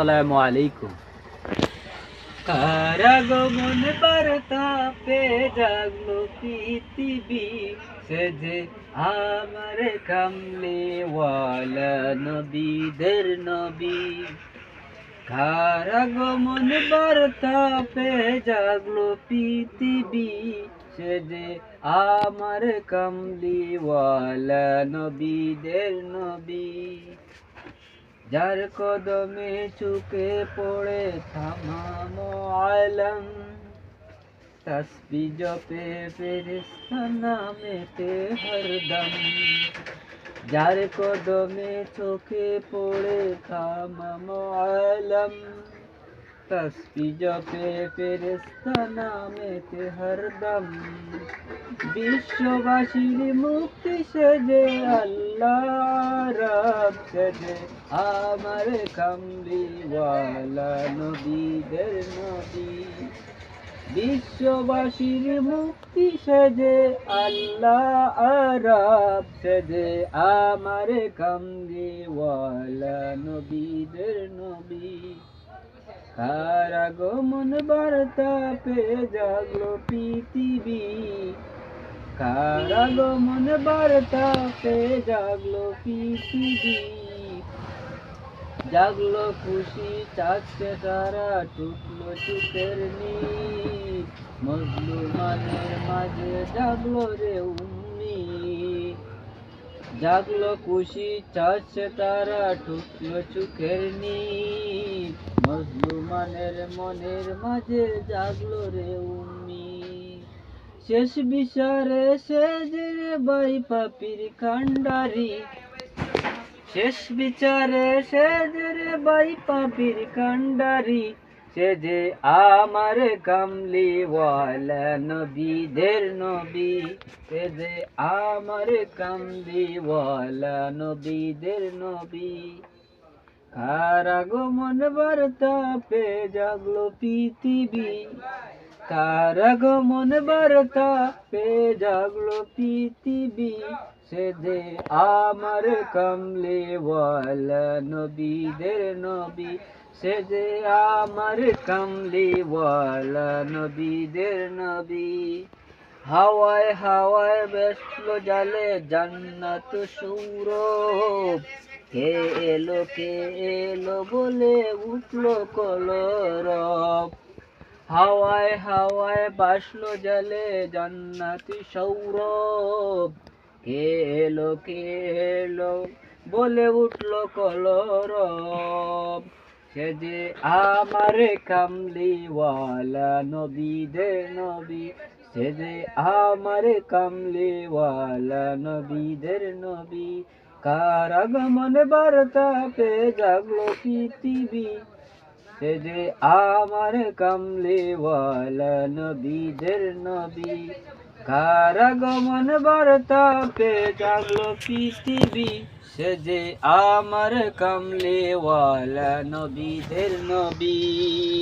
আসসালামু আলাইকুম। কারাগমন বার্তাপে জাগলো পৃথিবী, সে যে আমার কামলে ওয়ালা নবীদের নবী। কারাগমন বার্তাপে জাগলো পৃথিবী, সে যে আমার কামলি ওয়ালা নবীদের নবী। যার কদমে চুকে পড়ে থামাম আলম, তসবি জপে ফেরিস্তা নামেতে হরদম যার কদমে চোখে পড়ে থামাম আলম তসবি জপে ফেরিস্তা নামেতে বিশ্ববাসীর মুক্তি সেজে আল্লাহ রব সেজে। আমার কামলিওয়ালা নবীদের নবী। বিশ্ববাসীর মুক্তি সেজে আল্লাহ রব সেজে। আমার কামলিওয়ালা নবীদের নবী। কারাগমন বার্তা পে জাগলো পৃথিবী। কারাগমন বার্তা পে জাগলো পৃথিবী। জাগলো খুশি চাচ্ছে তারা, টুকলো চুকের নীল। মজলুমানের মাঝে জাগলো রে উম্মি জাগলো খুশি চাচ্ছে তারা, টুকলো চুকের নীল। মজলুমানের মনের মাঝে জাগলো রে উম্মি। শেষ বিচারে শেষ রে বাই পাপির কান্ডারি শেষ বিচারে শেষ রে বাই পাপির কান্ডারি সে যে আমার কামলি ওয়ালা নবীদের নবী। সে যে আমার কামলি ওয়ালা নবীদের নবী। কারাগমন বার্তা পে জাগলো পৃথিবী। কারাগমন বার্তা পে জাগলো পৃথিবী। সে যে আমার কামলে ওয়ালা নবীদের নবী, সে যে আমার কামলি ওয়ালা নবীদের নবী। হাওয়ায় হাওয়ায় বেসলো জালে জান্নাত সৌরভ কে এলো কে এলো বলে উঠল কলরব। হাওয়ায় হাওয়ায় বাসলো জলে জান্নাতি সৌরভ। কে এলো কে এলো বলে উঠল কলরব। সে যে আমার কামলিওয়ালা নবীদের নবী, সে যে আমার কামলিওয়ালা নবীদের নবী কারাগমন বার্তা পে জাগলো পৃথিবী যে আমার কামলিওয়ালা নবীদের নবী। কারাগমন বার্তা পে জাগলো পৃথিবী সে যে আমার কামলিওয়ালা নবীদের নবী।